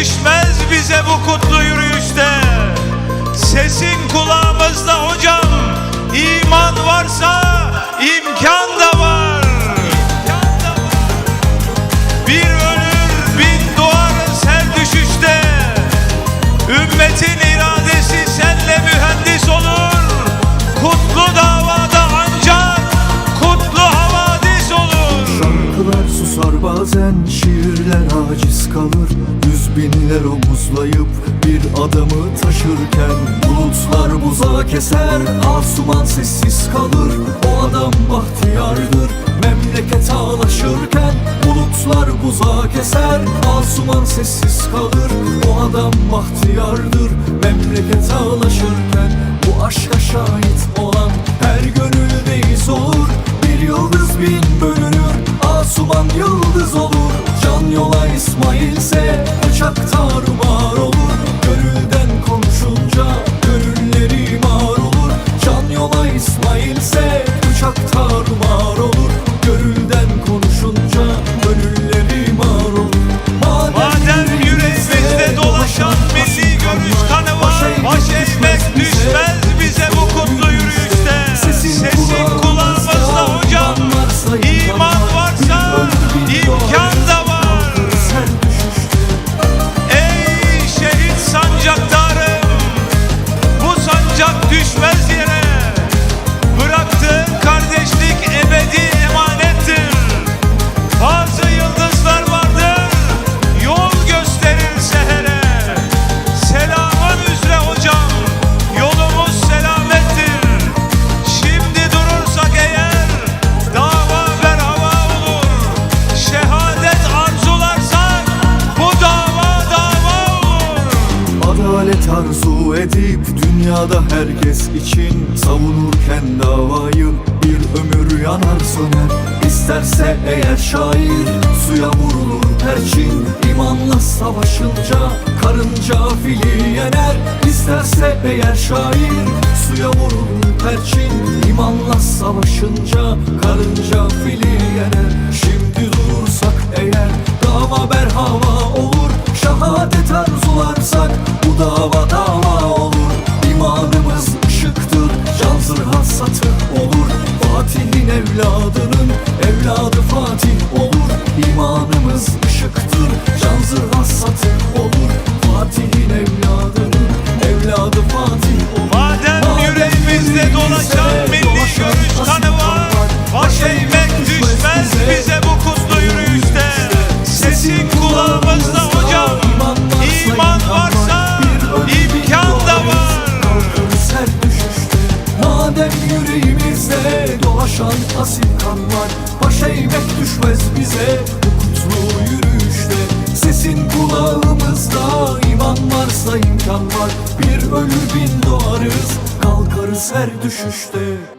düşmez bize bu kutlu Yüz binler omuzlayıp bir adamı taşırken Bulutlar buza keser. Asuman sessiz kalır O adam bahtiyardır. Memleket ağlaşırken Bulutlar buza keser. Asuman sessiz kalır O adam bahtiyardır. Memleket ağlaşırken Bu aşka dünyada herkes için Savunurken davayı bir ömür yanar söner İsterse eğer şair suya vurulur perçin İmanla savaşınca karınca fili yener. İsterse eğer şair suya vurulur perçin İmanla savaşınca karınca fili yener evladının evladı Fatih olur. İmanımız ışıktır, can zırha satır olur yüreğimizde dolaşan asil kan var Baş eğmek düşmez bize bu kutlu yürüyüşte. Sesin kulağımızda iman varsa imkan var. Bir ölür bin doğarız kalkarız her düşüşte